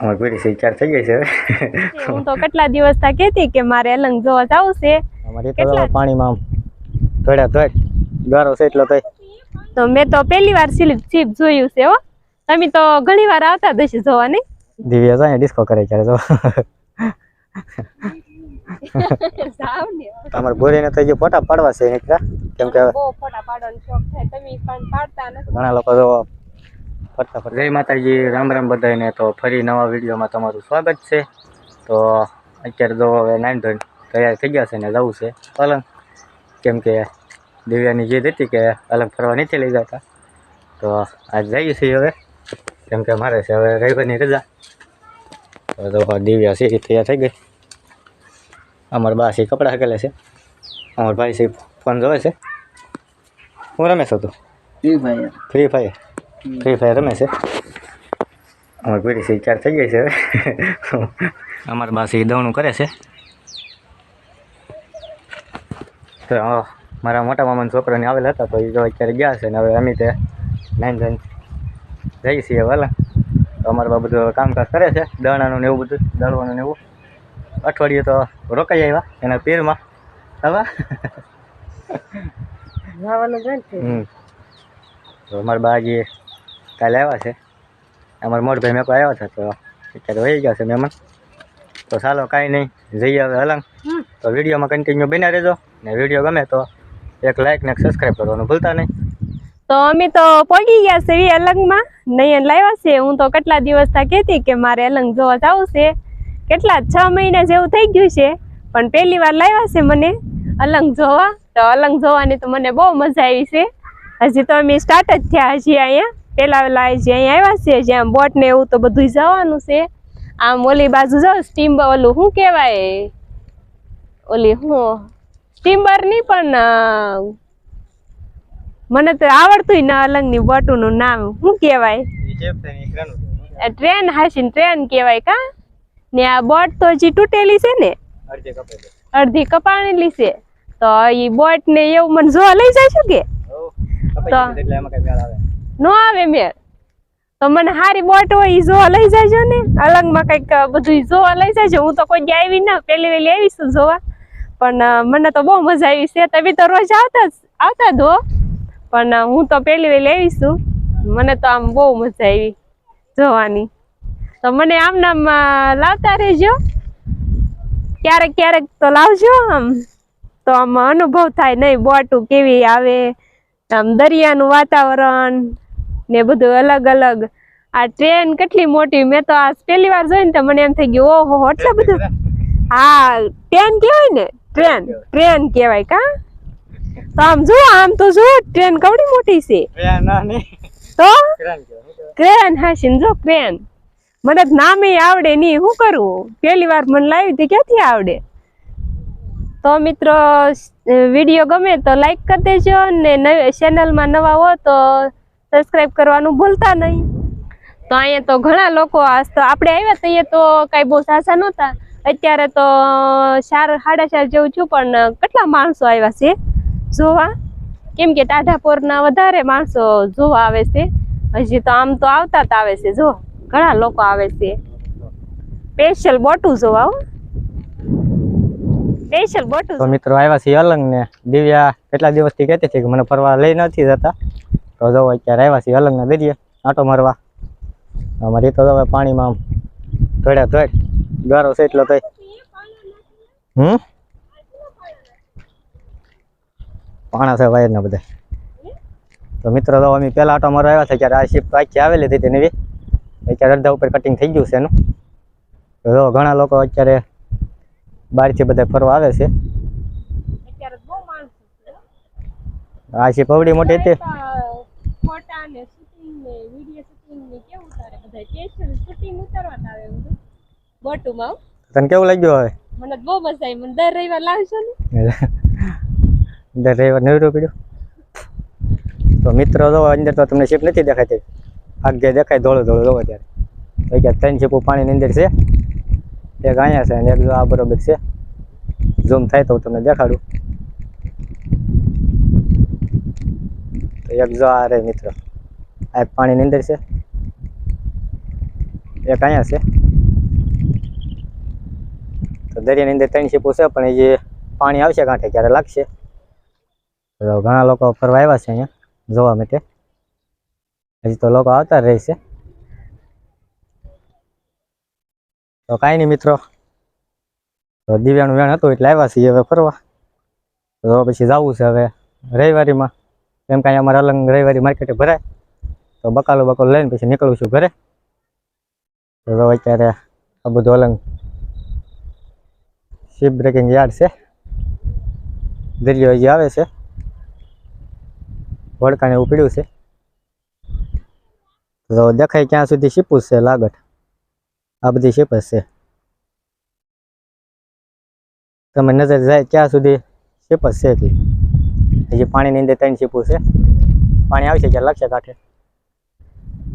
અમારી પૂરી વિચાર થઈ ગઈ છે હું તો કેટલા દિવસ થા કેતી કે મારે અલંગ જોવા જવું છે. અમારી તો પાણીમાં આમ ધોડ્યા ગારો છે એટલો થઈ તો મેં તો પહેલી વાર સ્લીપ ચીપ જોયું છે હો. તમે તો ઘણી વાર આવતા જ હશે જોવા નહીં? દિવ્યા જાય ડિસ્કો કરે ત્યારે તો. તમારે ભૂરીને થઈ ગયું ફોટા પાડવા છે નીકળ્યા. કેમ કે બહુ ફોટા પાડવાનો શોખ થાય તમે પણ પાડતા નથી. ઘણા લોકો જો ફરતા ફરતા. જય માતાજી રામ રામ બધાને તો ફરી નવા વિડીયોમાં તમારું સ્વાગત છે. તો અત્યારે જો હવે નાઈન ધોઈને તૈયાર થઈ ગયા છે ને જવું છે અલંગ કેમ કે દિવ્યાની જીદ હતી કે અલગ ફરવા નથી લઈ જતા. તો આજ જઈએ છીએ હવે. કેમ કે મારે છે હવે રવિવારની રજા. તો દિવ્યા છે તૈયાર થઈ ગઈ. અમારા બા છે કપડાં હકેલે છે. અમારા ભાઈ છે ફોન જોવે છે. હું રમેશ હતો? Free Fire Free Fire. રમે છે. અમારી પેઢી છે ચાર થઈ ગઈ છે હવે. અમારા બાસી દવણું કરે છે. તો મારા મોટા મામાના છોકરાને આવેલા હતા તો એ જો અત્યારે ગયા છે ને હવે અમે તે નાઈન જણ જઈએ છીએ વાલા તો અમારા બા બધું કામકાજ કરે છે દાણાનું ને એવું બધું દળવાનું ને એવું. અઠવાડિયે તો રોકાઈ આવ્યા એના પીરમાં. હવે? હમ. તો અમારા બાજી કાલે આવ્યા છે. અમારા મોટભાઈ મેં આવ્યા હતા તો અત્યારે વહી ગયા છે મહેમાન. તો ચાલો કાંઈ નહીં જઈએ હવે હલંગ. તો વિડીયોમાં કન્ટિન્યુ બન્યા રહેજો. ને વીડિયો ગમે તો એક લાઇક ને સબસ્ક્રાઈબ કરવાનું ભૂલતા નહીં. તો અમે તો પહોંચી ગયા છે એ અલંગમાં નહીં લાવ્યા છે. હું તો કેટલા દિવસ થા કહેતી કે મારે અલંગ જોવા જવું છે. કેટલા છ મહિના જેવું થઈ ગયું છે. પણ પહેલી વાર લાવ્યા છે મને અલંગ જોવા. તો અલંગ જોવાની તો મને બહુ મજા આવી છે. હજી તો અમે સ્ટાર્ટ જ થયા હજી અહીંયા. પેલા પેલા હજી અહીં આવ્યા છે જ્યાં બોટ ને એવું તો બધું જવાનું છે. આમ ઓલી બાજુ જાઓ સ્ટીમ્બર ઓલું શું કહેવાય? ઓલી હું સ્ટીમર નહીં પણ મને તો આવડતું ના અલંગની બોટુનું નામ. શું કહેવાય? ટ્રેન હાસીન ટ્રેન કહેવાય કા? ને આ બોટ તો હજી તૂટેલી છે ને? અડધી કપાણેલી છે. તો એ બોટ ને એવું મને જોવા લઈ જાય જઈશું કે નો આવે મેર. તો મને હારી બોટ હોય ઈ જોવા લઈ જાજો ને. અલંગમાં કંઈક બધું જોવા લઈ જાજો. હું તો કોઈ ગયા આવી ના, પેલી વેલી આવીશું જોવા. પણ મને તો બહુ મજા આવી છે. તમે તો રોજ આવતા જ આવતા જ હો. પણ હું તો પેલી વેલી આવીશું મને તો આમ બહુ મજા આવી જોવાની. તો મને આમ નામ લાવતા રહેજો. ક્યારેક ક્યારેક તો લાવજો આમ. તો આમ અનુભવ થાય નહીં, બોટું કેવી આવે, આમ દરિયાનું વાતાવરણ ને બધું અલગ અલગ. આ ટ્રેન કેટલી મોટી મેં તો આ પહેલી વાર જોઈને તો મને એમ થઈ ગયું ઓહો એટલે બધું. હા ટ્રેન કહેવાય ને ટ્રેન ટ્રેન કહેવાય. કા? તો આમ જો આમ તો જો ટ્રેન કવડી મોટી છે. તો? ક્રેન હાશીન જો ક્રેન મને તો નામે આવડે નહીં શું કરવું? પહેલી વાર મને લાવી હતી ક્યાંથી આવડે? તો મિત્રો વીડિયો ગમે તો લાઈક કરી દેજો ને ચેનલમાં નવા હો તો સબસ્ક્રાઈબ કરવાનું ભૂલતા નહીં. તો અહીંયા તો ઘણા લોકો આપણે આવ્યા થઈએ તો કાંઈ બહુ સાસા નહોતા. અત્યારે તો ચાર સાડા ચાર જેવું છું પણ કેટલા માણસો આવ્યા છે? જોવા? કેમ કે ટાઢાપોરના વધારે માણસો જોવા આવે છે. હજી તો આમ તો આવતા જ આવે છે જો. ઘણા લોકો આવે છે. સ્પેશિયલ બોટું જોવા હો. સ્પેશિયલ બોટું મિત્રો આવ્યા છે અલંગ ને દિવ્યા કેટલા દિવસથી કહેતી હતી કે મને ફરવા લઈ નથી જતા. તો જો અત્યારે આવ્યા છીએ અલંગના દરિયે આંટો મારવા. અમારી તો હવે પાણીમાં ધોડ્યા ધોડ ગારો છે એટલો થઈ હમ? પાણા છે વાયરના બધા. તો મિત્રો તો અમે પહેલાં આંટો મારવા આવ્યા છે ત્યારે આ શિપ આખી આવેલી હતી તેની અત્યારે અડધા ઉપર કટિંગ થઈ ગયું છે એનું. તો જો ઘણા લોકો અત્યારે બહારથી બધા ફરવા આવે છે. આ શિપ અવડી મોટી હતી ફોટા ને શૂટિંગ ને વીડિયો શૂટિંગ ને કેવું ઉતારે શૂટિંગ ઉતારવા આવે બધું બોટુમાં તને કેવું લાગ્યું હવે? મને તો બહુ મજા આવી. મને દર રવિવાર લાવશો ને. દર રવિવાર નવી પડ્યું તો મિત્રો જો અંદર તો તમને શીપ નથી દેખાતી. આગે દેખાય ધોળો ધોળો જોવો ત્યારે. અત્યારે ત્રણ શીપો પાણીની અંદર છે. એક અહીંયા છે અને એક જો આ બરોબર છે. ઝૂમ થાય તો હું તમને દેખાડું. તો એક જો આ રે મિત્રો. આ પાણીની અંદર છે. એક અહીંયા છે તો દરિયાની અંદર ત્રણ શીપો છે, પણ એ જે પાણી આવશે કાંઠે ક્યારે લાગશે. ઘણા લોકો ફરવા આવ્યા છે અહીંયા, જોવા માટે. હજી તો લોકો આવતા રહે રહેશે તો કાંઈ નહીં મિત્રો. તો દિવ્યાનું વેણ હતું એટલે આવ્યા છીએ હવે ફરવા. તો પછી જવું છે હવે રવિવારીમાં. કેમ કાંઈ અમારે અલંગ રવિવારી માર્કેટે ભરાય. તો બકાલો બકાલો લઈને પછી નીકળું છું ઘરે. હવે અત્યારે આ બધું અલંગ શિપ બ્રેકિંગ યાર્ડ છે દરિયો હજી આવે છે વડકાને એવું પીડ્યું છે તો દેખાય ક્યાં સુધી શીપું જ છે લાગત આ બધી શીપ જ છે તમે નજર જાય ત્યાં સુધી શીપ જ છે એટલી હજી પાણીની અંદર ત્રણ શીપું છે પાણી આવશે ત્યાં લાગશે કાંઠે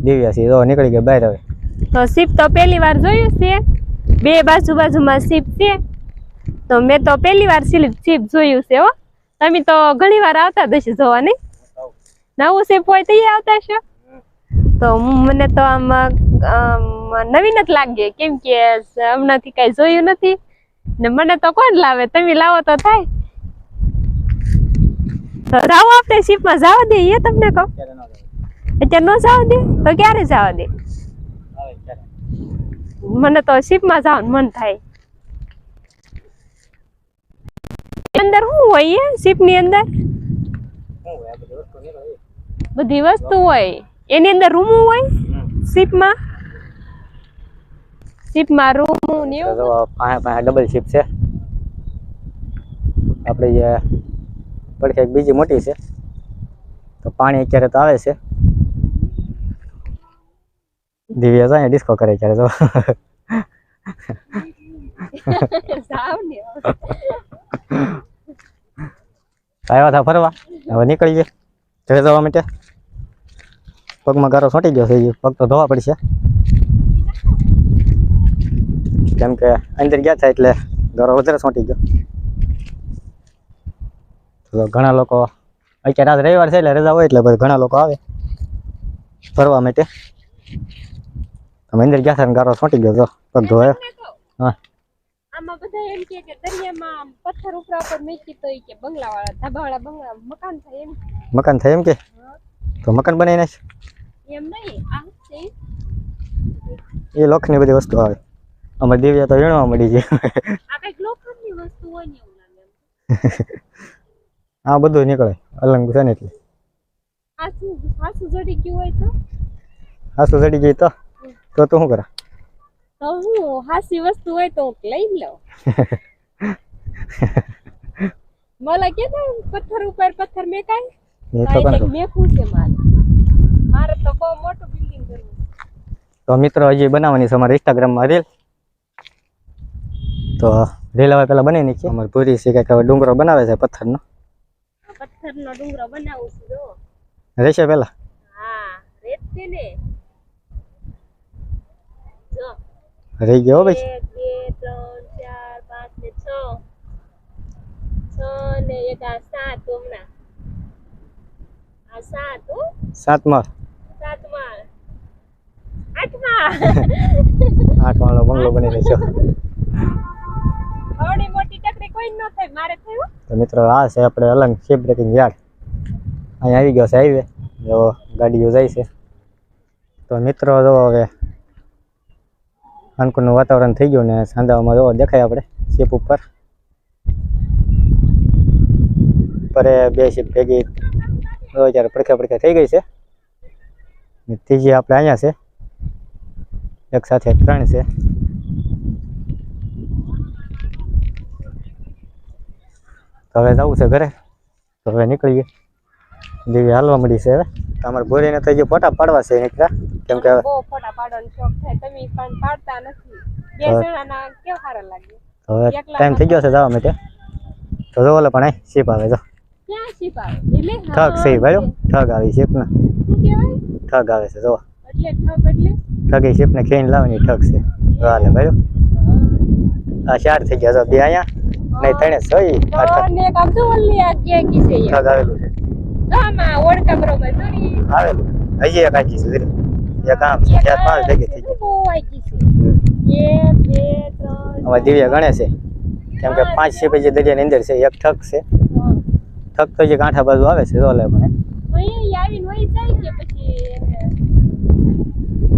દિવ્યા છે તો નીકળી ગયા બહાર હવે તો સીપ તો પહેલી વાર જોયું છે. બે બાજુ બાજુમાં સીપ છે. તો મેં તો પહેલી વાર સીપ જોયું છે હો. તમે તો ઘણી વાર આવતા હશે જોવા નહીં? નવું સીપ હોય તો એ આવતા છો તો મને તો આમ નવીન જ લાગે કેમ કે હમણાંથી કઈ જોયું નથી. ને મને તો કોણ લાવે? તમે લાવો તો થાય. તો જાઓ આપણે શિપમાં જવા દઈએ તમને કહું. અત્યારે ન જવા દે તો ક્યારે જવા દે? મને તો શિપમાં જવાનું મન થાય. અંદર શું હોય શિપની અંદર? બધી વસ્તુ હોય? એની અંદર રૂમ હોય? શિપમાં શિપમાં રૂમ ને ડબલ શીપ છે. આપણે પડખે બીજી મોટી છે. તો પાણી અત્યારે તો આવે છે. દિવ્યા જાય ડિસ્કો કરે ત્યારે તો. આવ્યા હતા ફરવા? હવે નીકળીએ ઘરે જવા માટે? પગમાં ગારો છોટી ગયો થઈ ગયો પગ તો ધોવા પડશે. કેમ કે અંદર ગયા હતા એટલે ગારો વધારે છોટી ગયો. તો ઘણા લોકો અત્યારે આજ રવિવાર છે એટલે રજા હોય એટલે ઘણા લોકો આવે ફરવા માટે. તમે અંદર ગયા હતા ને ગારો છોટી ગયો તો પગ ધોયો હા. આમાં બધા એમ કે કે દરિયામાં પથ્થર ઉપર ઉપર મેકી તો કે બંગલાવાળા ધાબાવાળા બંગલા મકાન થાય એમ. મકાન થાય એમ કે? તો મકાન બનાવી નાખ એમ નહીં આ છે. એ લોખની બધી વસ્તુ આવે. અમારે દિવ્યા તો વેણવા મળી છે. આ કંઈક લોખંડની વસ્તુ હોય ને એવું લાગે આ બધું નીકળે. અલંગ છે ને એટલે. આ શું જડી ગયું હોય તો? હાસુ ચડી ગઈ તો? તો તું શું કરા? તો હું હાસી વસ્તુ હોય તો હું લઈ લઉં. મને કે પથ્થર ઉપર પથ્થર મે કાંઈ એ તો કરું? મેકું છે મારે. મારે તો બહુ મોટું બિલ્ડિંગ કરવું તો મિત્રો હજી બનાવવાની છે અમારે ઇન્સ્ટાગ્રામમાં રીલ તો રીલ હવે પેલા બનાવી નાખીએ અમારે પૂરી છે કે હવે ડુંગરો બનાવે છે પથ્થરનો. પથ્થરનો ડુંગરો બનાવું છું જો. રહેશે પેલા? હા રેત છે ને જો રહી ગયો ભાઈ? એક બે ત્રણ ચાર પાંચ ને છ. છ ને એક આ સાત હમણાં. આ સાત હો. સાતમાં સાતમાં આઠમાં આઠ વાળો બંગલો બની રહેશે આવડી મોટી ટકરી કોઈ ન થાય મારે થયું? તો મિત્રો આ છે આપણે અલંગ શિપ બ્રેકિંગ યાર્ડ અહીંયા આવી ગયો છે હાઈવે જો ગાડીઓ જાય છે. તો મિત્રો જો હવે અનુકૂળનું વાતાવરણ થઈ ગયું ને સાંધામાં જો દેખાય આપણે, શેપ ઉપર. ઉપર બે શેપ ભેગી. અત્યારે પડખે પડખે થઈ ગઈ છે ત્રીજી આપણે અહીંયા છે. એક સાથે ત્રણ છે. તો હવે જવું છે ઘરે. તો હવે નીકળીએ. દેવી હાલવા મળી છે હવે. તમારે ભોરીને થઈ ગયો ફોટા પાડવા છે નીકળ્યા. કેમ કે હવે બહુ ફોટા પાડવાનો શોખ થાય તમે પણ પાડતા નથી. બે જણાના કેવા સારા લાગે હવે ટાઈમ થઈ ગયો છે જવા માટે. તો જો ઓલે પણ અહીં શીપ આવે જો. ક્યાં શીપ આવે? એટલે ઠગ છે ભાઈ ઠગ આવી શીપના શું કહેવાય? ઠગ આવે છે જો એટલે ઠગ એટલે? ઠગ શીપ ને ખેઈને લાવવાની ઠગ છે. હાલે ભાઈ આ ચાર થઈ ગયા જો બે અહીંયા. નહીં ત્રણે સહી ને તો ઓલી આ કે કી છે ઠગ આવેલું છે. આમાં ઓળખા બરોબર દોરી આવેલું. હજી એક આખી છે. એક આમ છે ચાર પાંચ ભેગી થઈ હમ. બે ત્રણ અમારે દિવ્યા ગણે છે. કેમ કે પાંચ. છે પછી દરિયાની અંદર છે એક ઠક છે. ઠક તો જે કાંઠા બાજુ આવે છે રોલે મને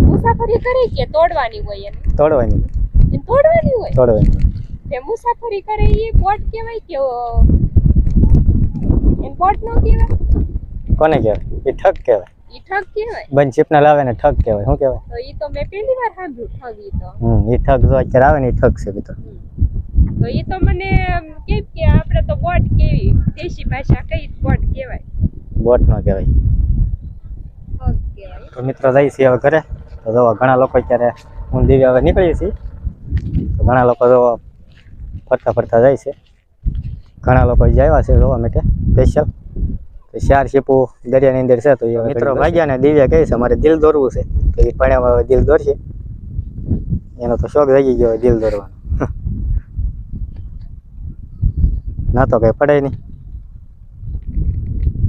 મુસાફરી કરી કે તોડવાની હોય એને તોડવાની. એને તોડવાની હોય? તોડવાની. એ મુસાફરી કરે એ બોટ કહેવાય કે એમ બોટ નો કહેવાય? કોને કહેવાય? એ ઠક કહેવાય. ઈ ઠગ કહેવાય? બંશીપના લાવે ને ઠગ કહેવાય. શું કહેવાય? તો ઈ તો મેં પહેલી વાર સાંભળ્યું ઠગ ઈ તો. હમ ઠગ જો અત્યારે આવે ને એ ઠગ છે મિત્રો. તો ઈ તો મને કેમ કે આપણે તો બોટ કેવી દેશી ભાષા કઈ બોટ કહેવાય? બોટ નો કહેવાય. તો મિત્રો જઈએ છીએ હવે ઘરે. તો જો ઘણા લોકો અત્યારે હું દેવી હવે નીકળીએ છીએ તો ઘણા લોકો જો ફરતા ફરતા જાય છે. ઘણા લોકો જે આવ્યા છે જોવા માટે સ્પેશિયલ ચાર શીપો દરિયાની અંદર છે તો મિત્રો ભાગ્યા ને દિવ્યા કહે છે અમારે દિલ દોરવું છે. તો એ પાણીમાં દિલ દોરશે. એનો તો શોખ થઈ ગયો દિલ દોરવાનો. ના તો કઈ પડે નહીં.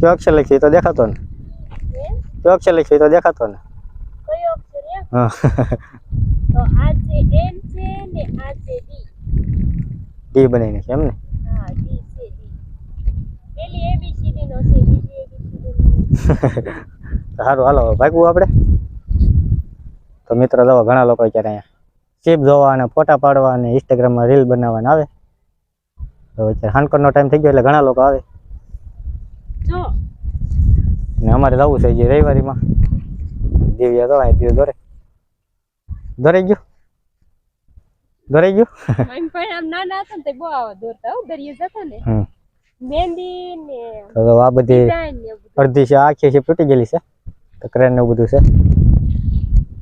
કયો અક્ષર લખ્યું તો દેખાતો ને? કયો અક્ષર લખ્યું તો દેખાતો ને? કયો અક્ષર એમ? હા. તો આ છે એન છે ને આ છે ડી. બનાવીને છે એમ ને? પેલી એબીસીડી છે. સારું હાલો ભાગવું આપણે? તો મિત્રો જો ઘણા લોકો અત્યારે અહીંયા શીપ જોવા અને ફોટા પાડવા અને ઇન્સ્ટાગ્રામમાં રીલ બનાવવાના આવે. તો અત્યારે હાનકરનો ટાઈમ થઈ ગયો એટલે ઘણા લોકો આવે. જો. અને અમારે જવું છે જે રવિવારીમાં. દિવ્યા તો દિવ્ય દોરે. દોરાઈ ગયું? દોરાઈ ગયું? એમ પણ આમ નાના હતા ને તે બહુ આવા દોરતા હો દરિયે જતા ને. હમ. મહેંદી ને તો જો આ બધી ડિઝાઇન ને એવું બધું અડધી છે આખી છે તૂટી ગયેલી છે તો ક્રેન ને એવું બધું છે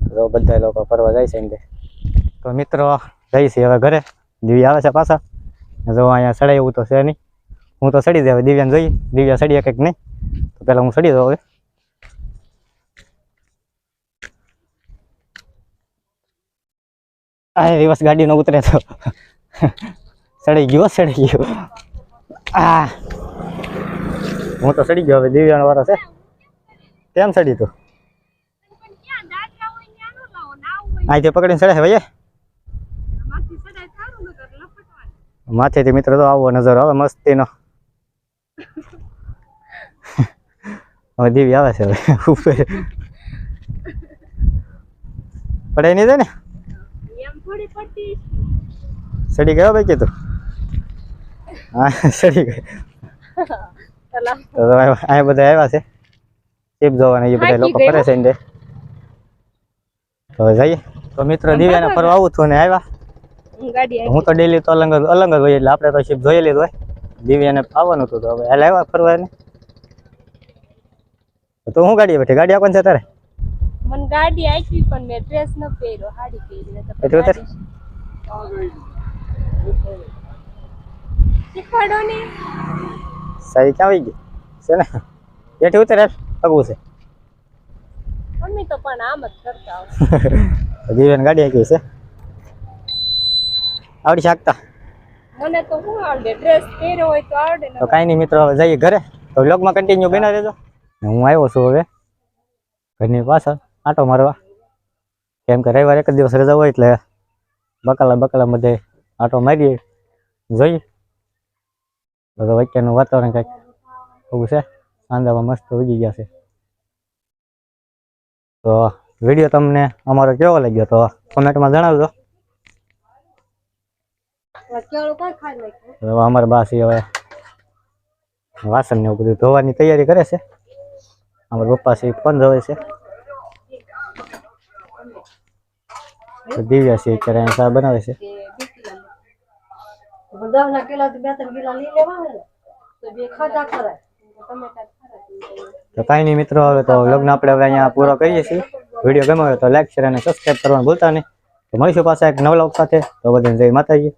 તો બધા લોકો ફરવા જાય છે એમ તો મિત્રો જઈ છે હવે ઘરે દિવ્યા આવે છે પાછા જો અહીંયા સડાય એવું તો છે નહીં હું તો સડી જાય દિવ્યાને જોઈએ દિવ્યા સડીએ કંઈક નહીં તો પહેલાં હું સડી દઉં હવે આ દિવસ ગાડીનો ઉતરે તો સડી ગયો સડી ગયો આ હું તો સડી ગયો હવે દિવ્યાનો વારો છે. કેમ સડી તું? અહીંથી પકડીને સડે ભાઈ માથેથી મિત્ર તો આવો નજર આવે મસ્તીનો. હવે દીવી આવે છે હવે ઉપર. પડે નહીં છે ને? સડી ગયો ભાઈ કીધું હા સડી ગયો ચલા તો તો અહીંયા બધા આવ્યા છે ચીપ જોવાના એ બધા થાકી લોકો ગયો. ફરે છે ને તો હવે જઈએ તો મિત્રો દિવ્યાને ફરવા આવું છું ને આવ્યા હું ગાડી આવી હું તો ડેલી તો અલંગ જ અલંગ જ હોય એટલે આપણે તો શિપ જોઈ લીધું હોય। દિવ્યાને આવવાનું હતું તો હવે હાલ આવ્યા ફરવા એને તો હું ગાડી બેઠી? ગાડી આપવાની છે તારે? મને ગાડી આપી પણ મેં ડ્રેસ ન પહેર્યો સાડી પહેરી. તો એટલે ઉતર. શીખવાડો ને. સારી ક્યાં આવી ગઈ છે ને? બેઠી ઉતર પગવું છે. મમ્મી તો પણ આમ જ કરતા હોય. તો ગાડી આવી છે. આવડી શકતા મને તો હું આવડે? ડ્રેસ પહેર્યો હોય તો આવડે તો કાઈ નહીં મિત્રો હવે જઈએ ઘરે. તો બ્લોગમાં કન્ટિન્યુ બના રહેજો. હું આવ્યો છું હવે. ઘરની પાછળ. આટો મારવા. કેમ કે રવિવાર એક જ દિવસ રજા હોય એટલે બકાલા બકાલા બધે આટો મારીએ. જોઈએ. તો વચ્ચેનું વાતાવરણ કંઈક એવું છે. સાંજામાં મસ્ત ઉગી ગયા છે. તો વીડિયો તમને અમારો કેવો લાગ્યો તો કોમેન્ટમાં જણાવજો. અમારે તો હવે વાસણ ને એવું બધું ધોવાની તૈયારી કરે છે. અમારા પપ્પા છે ફોન ધોવે છે. દિવ્યા છે અત્યારે ચા બનાવે છે. દસના કિલો બે ત્રણ કિલા લઈ લેવા તો બે ખાધા ખરા. તો કાંઈ નહીં મિત્રો, હવે તો લગ્ન આપણે હવે અહીંયા પૂરો કરીએ છીએ. વીડિયો ગમ્યો હોય તો લાઈક શેર અને સબસ્ક્રાઈબ કરવાનું ભૂલતા નહીં. તો મળીશું પાછા એક નવલોક સાથે. તો બધાને જય માતાજી.